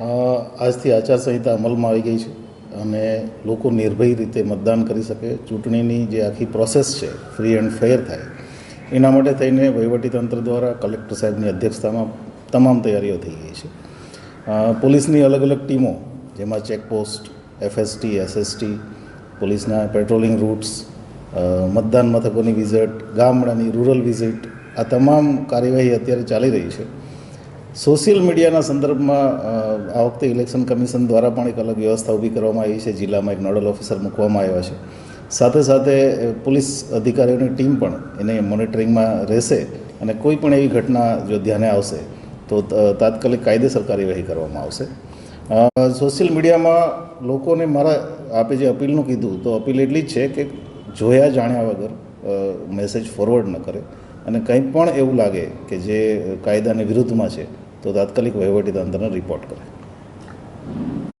આજથી આચારસંહિતા અમલમાં આવી ગઈ છે અને લોકો નિર્ભય રીતે મતદાન કરી શકે. ચૂંટણીની જે આખી પ્રોસેસ છે ફ્રી એન્ડ ફેર થાય, એના માટે થઈને વહીવટીતંત્ર દ્વારા કલેક્ટર સાહેબની અધ્યક્ષતામાં તમામ તૈયારીઓ થઈ ગઈ છે. પોલીસની અલગ અલગ ટીમો, જેમાં ચેકપોસ્ટ એફએસટી એસએસટી પોલીસના પેટ્રોલિંગ રૂટ્સ મતદાન મથકોની વિઝિટ ગામડાની રૂરલ વિઝિટ આ તમામ કાર્યવાહી અત્યારે ચાલી રહી છે. સોશિયલ મીડિયાના સંદર્ભમાં આ વખતે ઇલેક્શન કમિશન દ્વારા પણ એક અલગ વ્યવસ્થા ઊભી કરવામાં આવી છે, જિલ્લામાં એક નોડલ ઓફિસર મૂકવામાં આવ્યા છે. સાથે સાથે પોલીસ અધિકારીઓની ટીમ પણ એને મોનિટરિંગમાં રહેશે અને કોઈ પણ એવી ઘટના જો ધ્યાને આવશે, ત- તાત્કાલિક કાયદેસર કાર્યવાહી કરવામાં આવશે. સોશિયલ મીડિયામાં લોકોને મારા, આપે જે અપીલનું કીધું, તો અપીલ એટલી જ છે કે જોયા જાણ્યા વગર મેસેજ ફોરવર્ડ ન કરે. અને કંઈ પણ એવું લાગે કે જે કાયદાની વિરુદ્ધમાં છે તો તાત્કાલિક વહીવટીતંત્રને રિપોર્ટ કરે